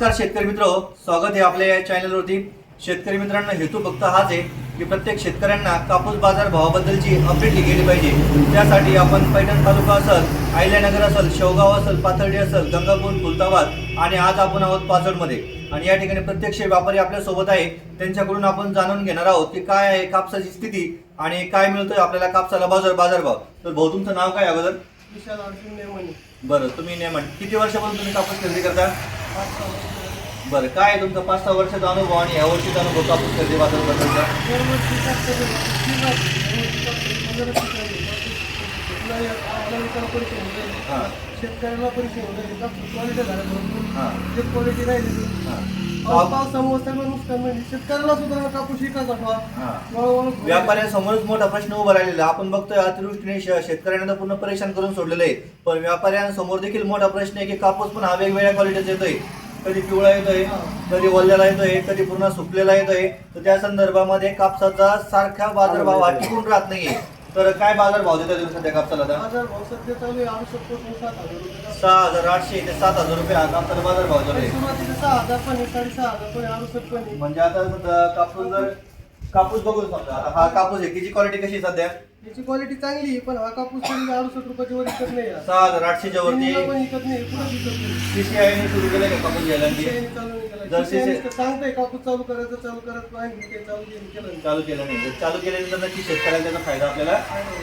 नमस्कार शेतकरी मित्र स्वागत आहे आपल्या या चॅनलवरती शेतकरी मित्रांना हेतू फक्त हाच आहे की प्रत्येक शेतकऱ्यांना कापूस बाजार भावाबद्दलची अपडेट गेली पाहिजे. त्यासाठी आपण पैठण तालुका असेल आयल्यानगर असेल शेवगाव असेल पाथर्डी असेल गंगापूर खुलताबाद आणि आज आपण आहोत पाचडमध्ये. आणि या ठिकाणी प्रत्यक्ष व्यापारी आपल्यासोबत आहे. त्यांच्याकडून आपण जाणून घेणार आहोत की काय आहे कापसाची स्थिती आणि काय मिळतोय आपल्याला कापसाला बाजार बाजारभाव. तर भाऊ तुमचं नाव काय अगोदर? विशाल बरं तुम्ही नेमन किती वर्षापासून तुम्ही कापूस खरेदी करता? बरं काय आहे तुमचा पाच सहा वर्षाचा अनुभव आणि या वर्षीचा अनुभव कापूस खरेदी. हां. शेतकऱ्याला परिचय क्वालिटी. हां जे क्वालिटी राहिली हां. पावसामुळे सगळं नुकसान म्हणजे शेतकऱ्याला सुद्धा कापूस हां. व्यापाऱ्यांसमोरच मोठा प्रश्न उभा राहिलेला आहे. आपण बघतोय अतिवृष्टीने श- शेतकऱ्यांना तर पूर्ण परेशान करून सोडलेलं आहे पण व्यापाऱ्यांसमोर देखील मोठा प्रश्न आहे की कापूस पण हा वेगवेगळ्या क्वालिटीचा येतोय कधी पिवळा येतोय कधी वल्लेला येतोय कधी पूर्ण सुकलेला येतोय तर त्या संदर्भामध्ये कापसाचा सारखा बाजारभाव हा टिकून राहत नाहीये. तर काय बाजारभाव देता तुम्ही सध्या कापसाला आता? सध्या चालू आहे सात हजार रुपये. सहा हजार आठशे ते सात हजार रुपये हा कापसाला बाजारभाव चालू आहे. सुरुवातीला सहा हजार पण आहे साडेसहा हजार पण आहे आवश्यक पण आहे. म्हणजे आता कापूस जर कापूस बघून समजा आता हा कापूस आहे किती क्वालिटी कशी आहे सध्या? याची क्वालिटी चांगली आहे पण हा कापूस तरी अडुसष्ट रुपयाची वर विकत नाही आहे. सहा हजार आठशेच्या वरती पण विकत नाही विकत नाही. सीसीआयने सुरू केलं का कापूस घ्यायला? चालू नाही. जर सांगतोय कापूस करायचं चालू करत नाही ते चालू केलं केलं नाही. चालू केलं नाही. जर चालू केल्यानंतर नक्की शेतकऱ्याला त्याचा फायदा आपल्याला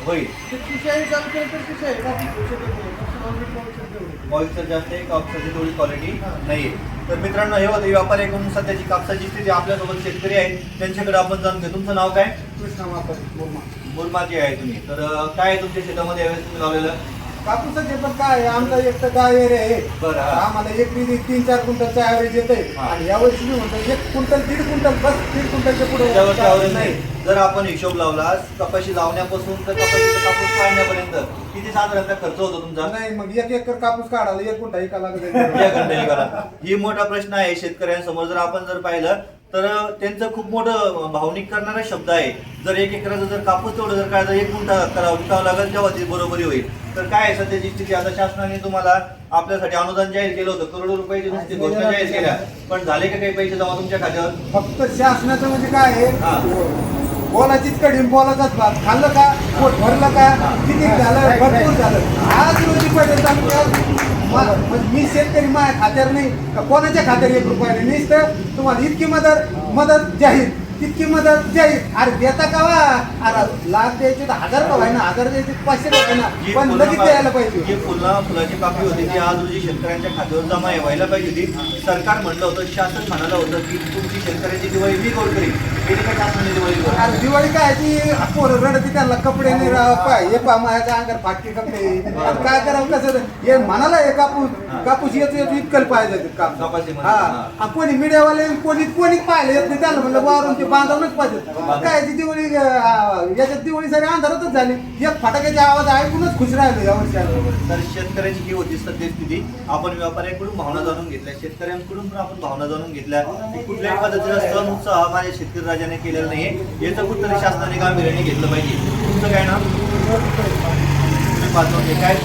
होईल. ते शिष्याने चालू केलं तर शिष्य आहे? कापूस घेऊ शकत नाही. कापूस already पाहू शकत नाही. मॉइश्चर जास्त आहे कापसाची थोडी क्वालिटी नाहीये. तर मित्रांनो हे होते व्यापारी एकूण सध्याची कापसाची स्थिती आपल्यासोबत शेतकरी आहेत. त्यांच्याकडे आपण जाणून घेऊ. तुमचं नाव काय? कृष्णा वापर. मुरमाची आहे तुम्ही. तर काय आहे तुमच्या शेतामध्ये यावेळेस तुम्ही लावलेलं? कापूसाचे पण काय आहे, आमचा एक तर गाव एरिया आहे. बरं हा. आम्हाला एक विधी तीन चार क्विंटलचा ॲव्हरेज येते हा. आणि यावर्षी मी म्हणतो एक क्विंटल दीड क्विंटल बस दीड क्विंटलच्या पुढे नाही. जर आपण हिशोब लावला कपाशी लावण्यापासून तर कपाशीचा कापूस काढण्यापर्यंत किती साधारणतः खर्च होतो तुमचा? नाही मग एक एकर कापूस काढायला एक क्विंटल एका लागत या घंटेली करा ही मोठा प्रश्न आहे शेतकऱ्यांसमोर. जर आपण जर पाहिलं तर त्यांचं खूप मोठं भावनिक करणारा शब्द आहे. जर एक एकराचा जर कापूस तेवढं जर काय जर एक गुंठा करावं विकावं लागेल तेव्हा ती बरोबरी होईल. तर काय आहे सध्याची स्थिती? आता शासनाने तुम्हाला आपल्यासाठी अनुदान जाहीर केलं होतं. करोडो रुपयाची नुसती घोषणा जाहीर केल्या. पण झाले का काही पैसे जमा तुमच्या खात्यावर? फक्त शासनाचं म्हणजे काय. आहे? बोलाचीच कढीन बोलाचाच भात खाल्लं का? पोट भरलं का? किती झालं? भरपूर झालं. आज रोजी चालू मा- म्हणजे मी शेतकरी माझ्या खात्यावर नाही का कोणाच्या खात्यावर एक रुपया नाही? नुसतं तुम्हाला इतकी मदत मदत जाहीर तितकी मदत जाहीर. अरे देता का वा? अरे लाख द्यायचे तर हजार का व्हायना हजार द्यायचे तर पाचशे का जी पण लगेच द्यायला जी पाहिजे फुलं फुलाची पाकळी होती ती आज रोजी शेतकऱ्यांच्या खात्यावर जमा व्हायला पाहिजे होती. सरकार म्हणलं होतं शासन म्हणालं होतं की तुमची शेतकऱ्याची दिवाळी मी गोड करेन. दिवाळी काय ती पोरं रडती त्यांना कपडे नाही पाय हे पा माझ्या अंगार फाटके कपडे. काय करावं कसं हे म्हणाला हे कापूस. कापूस येतो येतो इतकं पाहिजे हा. आणि कोणी मीडियावाले कोणी कोणी पाहिलं येत नाही त्याला म्हणलं वारून ते बांधवणच पाहिजे काय ती दिवाळी याच्यात दिवाळी सारी अंधारातच झाली. एक फटाक्याचे आवाज ऐकूनच खुश राहिलो या वर्षी. तर शेतकऱ्याची ही होती सद्यस्थिती आपण व्यापाऱ्यांकडून भावना जाणून घेतल्या. शेतकऱ्यांकडून पण आपण भावना जाणून घेतल्या. कुठल्याही पद्धतीचा सण उत्साह माझ्या शेतकरी राजाने केलेला नाहीये. याचं कुठतरी शासनाने गांभीर्याने घेतलं पाहिजे. तुमचं काय ना तुम्ही पाठवून घे. काय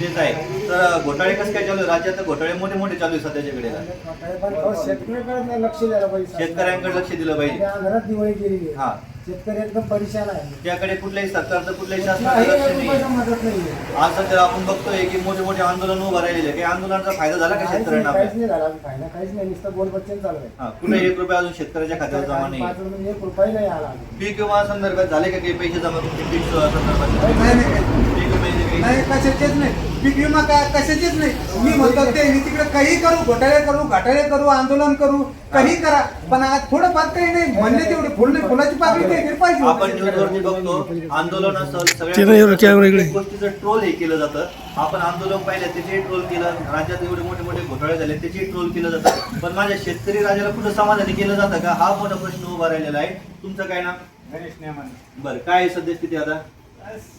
तेच आहे. तर घोटाळे कसं काय चालू आहे राज्यात घोटाळे मोठे मोठे चालू आहे सध्याच्या वेळेला शेतकऱ्याकडे लक्ष द्यायला पाहिजे. शेतकऱ्यांकडे लक्ष दिलं पाहिजे. हा. शेतकरी एकदम परेशान आहे. त्याकडे कुठल्याही सरकारचं कुठल्याही शासनाचं लक्ष नाही. रुपयाचं मदत नाहीये आज सध्या आपण बघतोय की मोठे मोठे आंदोलन उभं राहिलेले काही आंदोलनाचा फायदा झाला का काहीच नाही शेतकऱ्यांना काहीच आपल्या? नाही झाला. फायदा काहीच नाही नुसतं बोल बच्चन चालू आहे. हा, कुठे एक रुपया अजून शेतकऱ्याच्या खात्यावर जमा नाही. पाच रुपये एक रुपये नाही आला पीक विमा संदर्भात झाले का काही पैसे जमा तुमचे? पीक संदर्भात नाही नाही काही. पीक विम्याचे काही? नाही कशाचेच नाही. पीक विमा काय कशाचेच नाही. मी म्हणतो ते मी तिकडे काही करू घोटाळे करू घाटाळे करू आंदोलन करू काही करा. पण आज थोडंफार काही नाही. म्हणले तेवढे फुल नाही. फुलाची पाकळी काही पाहिजे आपण होती. न्यूजवरती बघतो आंदोलन इकडे. सगळ्या गोष्टीचं ट्रोल हे केलं जातं. आपण आंदोलन पाहिलं त्याचे ट्रोल केलं. राज्यात एवढे मोठे मोठे घोटाळे झाले त्याचे ट्रोल केलं जातं. पण माझ्या शेतकरी राजाला कुठं समाधानी केलं जातं का? हा मोठा प्रश्न उभा राहिलेला आहे. तुमचं काय ना गणेश नेमान. बरं काय आहे सद्यस्थिती आता?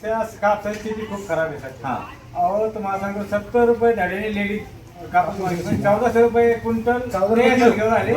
त्या कापसाची स्थिती खूप खराब आहे सध्या हा अहो तुम्हाला सांगतो सत्तर रुपये झालेली लेडीज. चौदाशे रुपये क्विंटल घेऊन आले.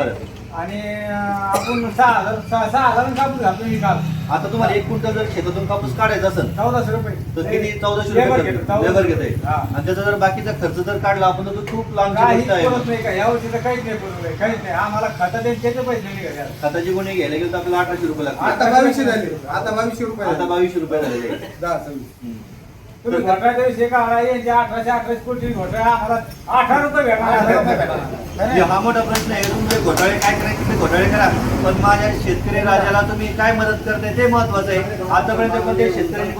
आणि आपण सहा हजार सहा सहा हजार कापूस घालतो मी काल. आता तुम्हाला एक क्विंटल जर शेतातून कापूस काढायचा असेल चौदाशे रुपये. तर किती? चौदाशे रुपये घेतो, खर्च- लेबर घेत आहे हा. आणि त्याचा जर बाकीचा खर्च जर काढला आपण तर तो खूप गोष्ट आहे. नाही का? यावर्षी तर काहीच नाही काहीच नाही. आम्हाला खाता देऊन त्याचे पैसे नाही खताची गुन्हे घ्यायला गेलं तर आपल्याला अठराशे रुपये लागतात आता बावीसशे झाले. आता बावीसशे रुपये आता झाले. बावीसशे रुपये झालेले आहे. दहा सव्वीस. तुम्ही घोटाळ्या दिवशी का आला यांचे अठराशे अठराशे कोटी घोटाळा आम्हाला अठरा रुपये भेटणार. हा मोठा प्रश्न आहे तुमचे घोटाळे काय करायचे ते घोटाळे करा. पण माझ्या शेतकरी राजाला तुम्ही काय मदत करताय ते महत्वाचं आहे. आतापर्यंत कोणत्या शेतकऱ्यांनी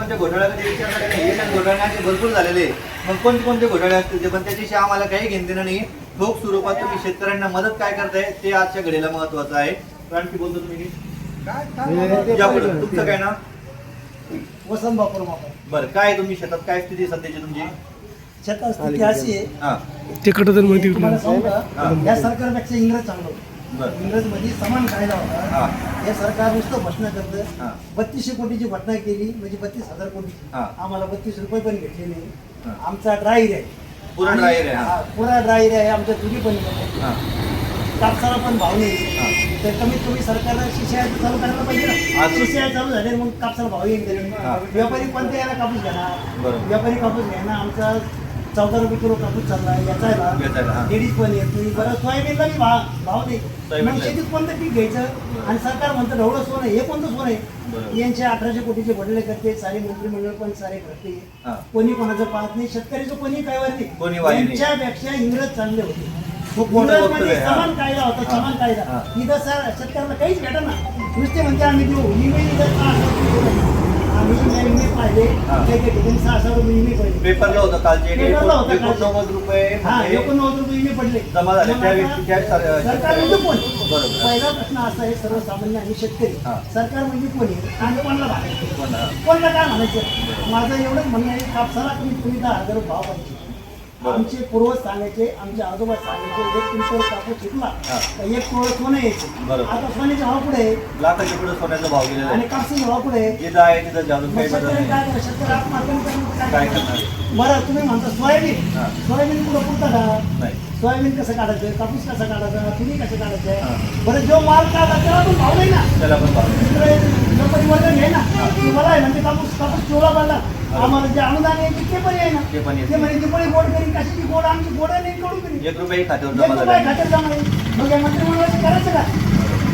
नाही हे घोटाळे असे भरपूर झालेले आहे. मग कोणते कोणते घोटाळे असतील ते? पण त्याच्याशी आम्हाला काही घेणं देणं नाही. ठोक स्वरूपात तुम्ही शेतकऱ्यांना मदत काय करताय ते आजच्या घडीला महत्वाचं आहे. आणखी बोलतो तुम्ही. तुमचं काय ना वसंत बापूर मापा बरं काय तुम्ही शेतात काय स्थिती सध्याची तुमची शेतात स्थिती अशी आहे हा तुम्हाला सांगू हा. का या सरकारपेक्षा इंग्रज चांगलं होतं बरं इंग्रजमध्ये समान कायदा हा. होता हे सरकार नुसतं घोषणा हा. करतं बत्तीसशे कोटीची घटना केली म्हणजे बत्तीस हजार कोटीची हा. आम्हाला बत्तीस रुपये पण भेटले नाही हा. आमचा ड्रायर आहे पुरा आणि- ड्रायर आहे, हा. हा, पुरा ड्रायर आहे आमच्या तुझी पण आहे. हा कापसाला पण भाव नाही. तर कमीत कमी सरकारला शिष्या चालू करायला पाहिजे ना. शिष्या चालू झाले मग कापसाला भाव येईल. व्यापारी कोणत्या याला कापूस घेणार? बरोबर. व्यापारी कापूस घेणार आमचा चौदा रुपये किलो कापूस चालला याचा लेडीज पण येत नाही. बरं सोयाबीनला बी भाव भाव नाही. मग शेतीत कोणतं पीक घ्यायचं? आणि सरकार म्हणतं ढवळं सोनं हे कोणतं सोनं आहे. यांचे अठराशे कोटीचे वडले करते सारे मंत्रिमंडळ पण सारे करते. कोणी कोणाचं पाहत नाही शेतकऱ्याचं कोणी काय नाही. त्यांच्यापेक्षा इंग्रज चांगले होते. खूप मोठं इंग्रजमध्ये वक्तव्य आहे, हा. समान कायदा होता हा. समान कायदा हा. इथं सर शेतकऱ्याला काहीच भेटत ना नुसते म्हणते आम्ही देऊ विमे इथं सहा हजार रुपये देऊ. आम्ही विमे विमे पाहिले हा. काही काही ठिकाणी सहा हजार रुपये विमे पडले पेपरला होतं कालचे पेपरला होतं कालचे. एकोणनव्वद रुपये हा म्हणजे एकोणनव्वद रुपये विमे पडले जमा झाले. मग त्या आता व्यक्ती- त्या सर- सरकार म्हणजे कोण बरोबर. पहिला प्रश्न असा आहे सर्वसामान्य आणि शेतकरी हा. सरकार म्हणजे कोणी आणि कोणाला भागायचं. कोणाला काय म्हणायचं माझं एवढंच म्हणणं आहे कापसाला कमीत कमी दहा हजार भाव पाहिजे. आमचे पूर्वज सांगायचे आमचे आजोबा सांगायचे एक क्विंटल कापूस शिकला हा. तर एक तोळ सोनं यायचे. आता सोन्याचे भाव पुढे आहे लाखाच्या पुढे सोन्याचा भाव गेलेला आणि आहे कापसाचे भाव पुढे आहे जिथं आहे तिथं काय शेतकरी आत्महत्या करणार? बरं तुम्ही म्हणता सोयाबीन. सोयाबीन पुढं पुरतं का? नाही. सोयाबीन कसं काढायचं? कापूस कसं काढायचा? तुरी कसं हा. काढायचं बरं जो माल काढला त्याला पण भाव नाही ना. त्याला पण भाव वर्ग घे ना आहे म्हणजे कापूस कापूस पिवळा पडला. आम्हाला जे अनुदान आहे ते पण आहे ना. ते पण येते. ते म्हणे दिपळी गोड करी कशाची गोड? आमची गोड नाही एक रुपये खात्यावर एक जमा रुपये झाला. खात्यात जमा. मग या मंत्रिमंडळाचं करायचं का?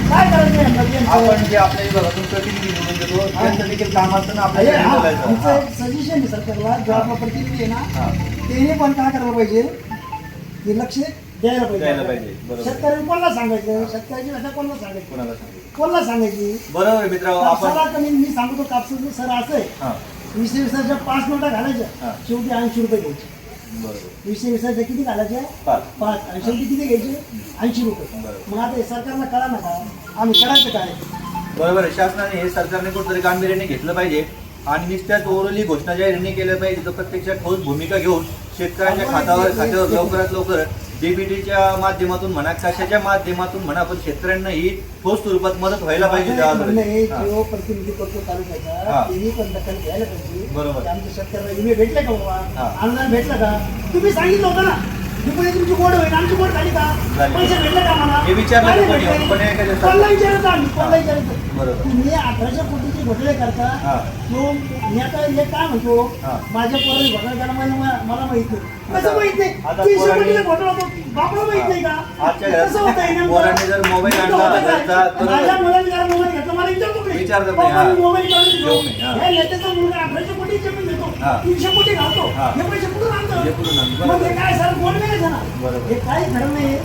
काय करायचं यांना यांचं? आपण जे आपल्या विभागातून प्रतिनिधी निवडून देतो त्यांचं देखील काम असतं ना अरे आपल्याला हा, बोलायचं आमचं. एक सजेशन आहे सरकारला जो आपला प्रतिनिधी आहे ना हा. त्याने पण काय करायला पाहिजे? की लक्ष द्यायला द्यायला पाहिजे पाहिजे, बरोबर. शेतकऱ्यांनी कोणाला सांगायचं? शेतकऱ्याची भाषा कोणाला सांगायची? कोणाला सांगितलं कोणाला सांगायची? बरोबर आहे मित्र आपण कापसाला कमी मी सांगतो कापसाचं सर असं आहे. हा. वीसशे विसाच्या पाच नोटा. घालायच्या. शेवटी ऐंशी रुपये घ्यायचे. वीसशे विसाच्या किती घालायच्या पाच. आणि शेवटी किती घ्यायचे? ऐंशी रुपये. मग आता हे सरकारला कळा ना का? आम्ही करायचं काय? बरोबर आहे. शासनाने हे सरकारने कुठेतरी गांभीर्याने घेतलं पाहिजे. आणि नुसत्याच ओरली घोषणा जाहीर केल्या पाहिजे. तर प्रत्यक्षात ठोस भूमिका घेऊन शेतकऱ्यांच्या खात्यावर खात्यावर लवकरात लवकर डीबीटीच्या माध्यमातून म्हणा कशाच्या माध्यमातून म्हणा पण शेतकऱ्यांना ही ठोस स्वरूपात मदत व्हायला पाहिजे जो प्रतिनिधी करतो तालुक्याचा. त्यांनी पण दखल घ्यायला पाहिजे बरोबर. की आमच्या शेतकऱ्याला विमे भेटले का. बाबा अनुदान भेटलं का तुम्ही सांगितलं होतं ना दुपारी तुमची गोड होईल आमची गोड झाली का. पैसे भेटले का मला हे विचारलं कोणी? कोणाला विचारायचं आम्ही कोणाला. विचारायचं. तुम्ही अठराशे कोटीचे घोटाळे करता. तो मी आता हे काय म्हणतो. माझ्या पोराने घोटाळा केला मला मला माहीत नाही कसं माहीत नाही तीनशे पोरांनी- कोटीचा घोटाळा होतो बापाला माहीत नाही का कसं होतं जर मोबाईल माझ्या मुलाने जरा मोबाईल घेतला मला विचारतो. मोबाईल काढून हा. नेत्याचा मुलगा अठराशे पण घेतो हा. तीनशे कोटी घालतो हा. पैसे कुठून आणतो हे? मग. हे काय सर गोड नाही. हे काही खरं नाही.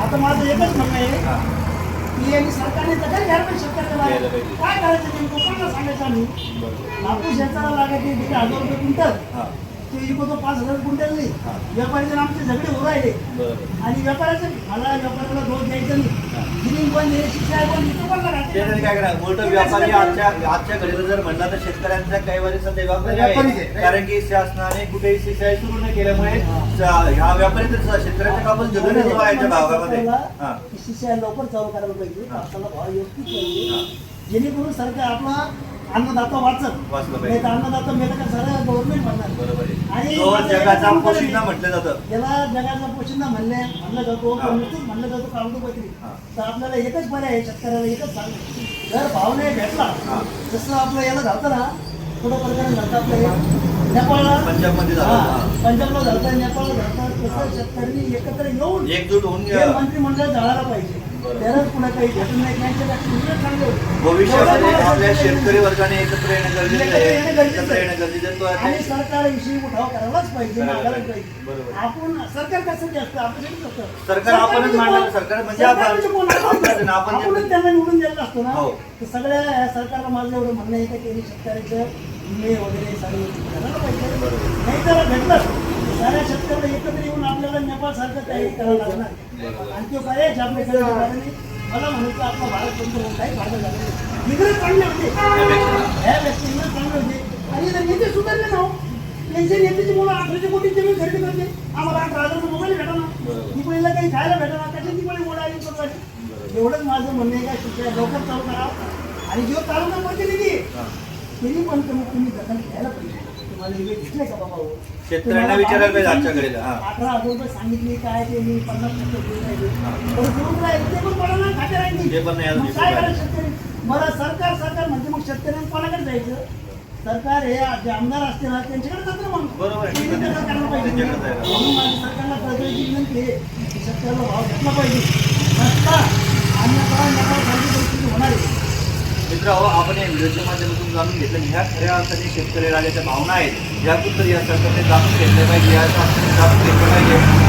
आता माझं एकच म्हणणं आहे सरकारने दखल घ्यायला पाहिजे. शेतकऱ्याला. काय करायचं नेमकं? कोणाला सांगायचं आम्ही? कापूस याचा लागायचे तिथे हजार रुपये क्विंटल. ते इकडं पाच हजार क्विंटल नाही. हा. व्यापारी आमचे झगडे होऊ राहिले आणि व्यापाऱ्याचं मला व्यापाऱ्याला दोष द्यायचा नाही. गिरिंग पण आहे शिक्षा आहे पण इथं पण काय करा मोठं व्यापारी आजच्या आजच्या घडीला जर म्हणला तर शेतकऱ्यांच्या व्यापारी आहे. आहे. कारण की शासनाने कुठेही सुरू न केल्यामुळे व्यापारी तर शेतकऱ्यांच्या कापूस घेऊन येतो बाहेरच्या भागामध्ये. हा. शिष्या लवकर चालू करायला पाहिजे. कापसाला भाव व्यवस्थित पाहिजे जेणेकरून सरकार आपला अन्नदाता वाचत वाचलं नाही तर पाहिजे अन्नदाता मेलं का सगळं गव्हर्नमेंट म्हणणार बरोबर आहे आणि तो जगाचा पोशिंदा. म्हटलं जातं याला जगाचा पोशिंदा म्हणले म्हणलं जातो हा. म्हणलं जातो कागदोपत्री हा. तर आपल्याला एकच पर्याय आहे शेतकऱ्याला एकच सांग जर भाव नाही भेटला हा. जसं आपलं याला झालं ना थोडं प्रकारे झालं आपलं हे नेपाळला पंजाबमध्ये झालं हा, हा. पंजाबला झालं नेपाळला झालं तसं शेतकऱ्यांनी एकत्र येऊन एकजूट होऊन हे घ्या. मंत्रिमंडळ जाळायला पाहिजे पुन्हा काही भेटून नाही. भविष्यामध्ये आपल्या शेतकरी वर्गाने एकत्र येणं गरजेचं आहे एकत्र. येणं गरजेचं आणि सरकारविषयी उठाव करायलाच पाहिजे मागायलाच बरोबर. आपण सरकार कसं असतं आपल्यासाठी असतं सरकार आपणच. कोण? सरकार म्हणजे आपण. कोण? आपण जे- आपणच त्यांना निवडून द्यायला असतो ना हो. तर सगळ्या या सरकारला माझं एवढं म्हणणं आहे का त्यांनी शेतकऱ्याचं विमे वगैरे सगळे करायला पाहिजे बरोबर. नाही तर भेटलं साऱ्या शेतकऱ्याला एकत्र येऊन आपल्याला नेपाळ सारखं तयारी करायला लागणार. आणि तो आपल्याकडे नाही. मला म्हणायचं आपला भारत बंद होऊन काही फायदा झाला नाही. इंग्रज चांगले होते. ह्या व्यक्ती इंग्रज चांगले होते. आणि जर नेते सुधारले ना हो, त्यांच्या नेत्याची मुलं अठराशे कोटी जमीन खरेदी करते आम्हाला अठरा हजार मोबाईल भेटा ना बरोबर. दिवाळीला काही खायला भेटा ना कशा दिवाळी मोड आली स्वतःची एवढंच माझं म्हणणं आहे का शिक्षण लवकर चालू करा. आणि जो तालुका प्रतिनिधी हा. त्यांनी पण कमी दखल घ्यायला पाहिजे. हे? शेतकऱ्यांना विचारायला पाहिजे सांगितलं, आजच्या घडीला. अठरा हजार रुपये सांगितले काय ते मी पन्नास टक्के. पण नाही मला सरकार सरकार म्हणजे मग शेतकऱ्यांना कोणाकडे जायचं? सरकार हे जे आमदार असते ना त्यांच्याकडे जातं मग. बरोबर करायला पाहिजे. म्हणून सरकारला कळकळीची विनंती आहे की शेतकऱ्याला भाव घेतला पाहिजे. नसता अन्यथा नेपाळ सारखी परिस्थिती होणार आहे. मित्र हो आपण या व्हिडिओच्या माध्यमातून जाणून घेतलं की ह्या खऱ्या अर्थाने शेतकरी राजाच्या भावना आहेत. याबद्दल या सरकारने जाणून घेतल्या पाहिजे या सरकारने जाणून घेतलं पाहिजे.